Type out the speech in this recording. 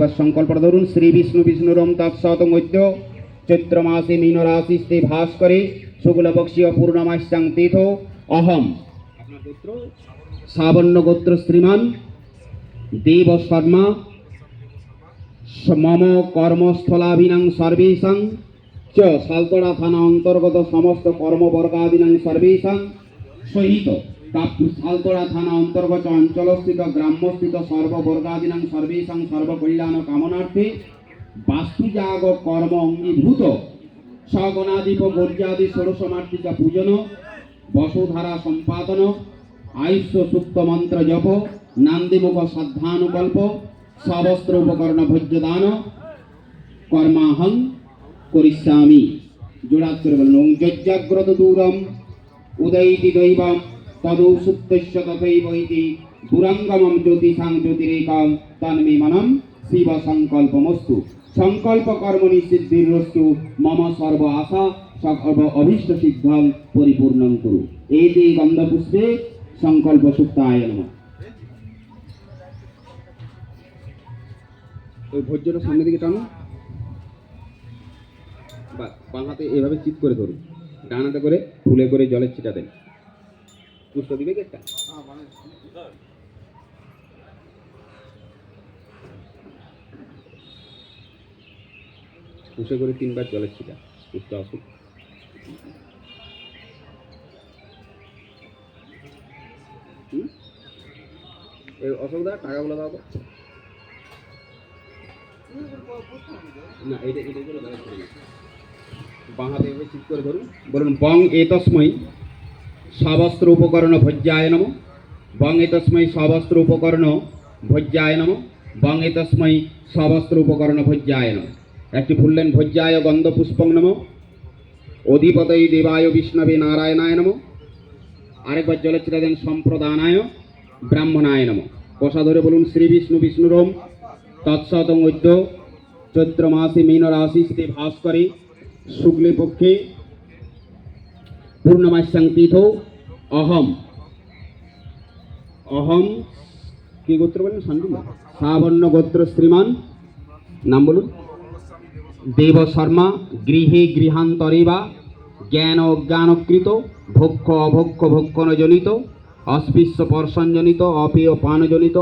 আরেকবার সংকল্প ধরুন শ্রী বিষ্ণু বিষ্ণুরম তৎসত মধ্য চৈত্র মাসে মীন রাশিস্তে ভাস করে শুক্ল বক্সীয় পূর্ণমাস্যাং তীর্থ অহম। আপনার গোত্র? সাবর্ণ গোত্র শ্রীমান দেব শর্মা মম কর্মস্থলাভিনাং সর্বেষাং চ সালতড়া থানা অন্তর্গত সমস্ত কর্মবর্গাদিনাং সর্বেষাং সহিত। সালতড়া থানা অন্তর্গত অঞ্চলস্থিত গ্রাম্যস্থিত সর্ববর্গাদিনাং সর্বেষাং সর্বকল্যাণ কামনার্থে বাস্তুজাগ কর্ম অঙ্গীভূত সগণাদীপ গর্যাদি ষোড়শমার্তিকা পূজন, বসুধারা সম্পাদন, আয়ুষ্য সুক্ত মন্ত্র জপ, নান্দিমুখ শ্রদ্ধানুকল্প সবস্ত্র উপকরণ ভোজ্যদান কর্মাহং করিষ্যামি। জোড়াত করে দূরম উদয়িতি দৈবম। তদু সুপ্তস্য তথৈব ইতি দুরঙ্গমম জ্যোতিষাং জ্যোতিরেকাম তন্মে মনম শিব সংকল্পমস্তু সংকল্প কর্মণি সিদ্ধিরস্তু মম সর্ব আশা সর্ব অভীষ্ট সিদ্ধং পরিপূর্ণং কুরু এই যে গন্ধপুষ্পে সংকল্প সুক্তায় ওই ভোজ্যটা সামনের দিকে টানো। বা- হাতে এভাবে চিত করে ধরুন। ডান হাতে করে ফুলে করে জলের ছিটা দেন। পুষ্ট দিবে কি একটা? পুষে করে তিনবার জলের ছিটা পুষ্ট আসুক? এই অসুবিধা টাকাগুলো দাও না এটা এটা করে বাঁ হাতে ঠিক করে ধরুন। বলুন, বং এতস্মৈ। সবস্ত্র উপকরণ ভজ্জায় নম। বং এতস্মৈ সবস্ত্র উপকরণ ভজ্জায় নম। বং এতস্মৈ সবস্ত্র উপকরণ ভজ্জায় নম। একটি ফুললেন ভোজ্যায় গন্ধ পুষ্পং নম। অধিপতই দেবায় বিষ্ণবে নারায়ণায় নম। আরেকবার চিরা দেন সম্প্রদানায় ব্রাহ্মণায় নম। কষা ধরে বলুন শ্রী বিষ্ণু বিষ্ণুরম। তৎসতং অদ্য চৈত্র মাসে মীন রাশিস্তে ভাস করে শুক্লে পক্ষে পূর্ণমাস্যাং অহম অহম কি গোত্র বলেন শান্তি সাবর্ণ গোত্র শ্রীমান নাম বলুন দেব শর্মা গৃহে গৃহান্তরে বা জ্ঞান অজ্ঞানকৃত ভক্ষ অভক্ষ ভক্ষণজনিত অস্পৃশ্য পর্ষণজনিত অপেয় পানজনিত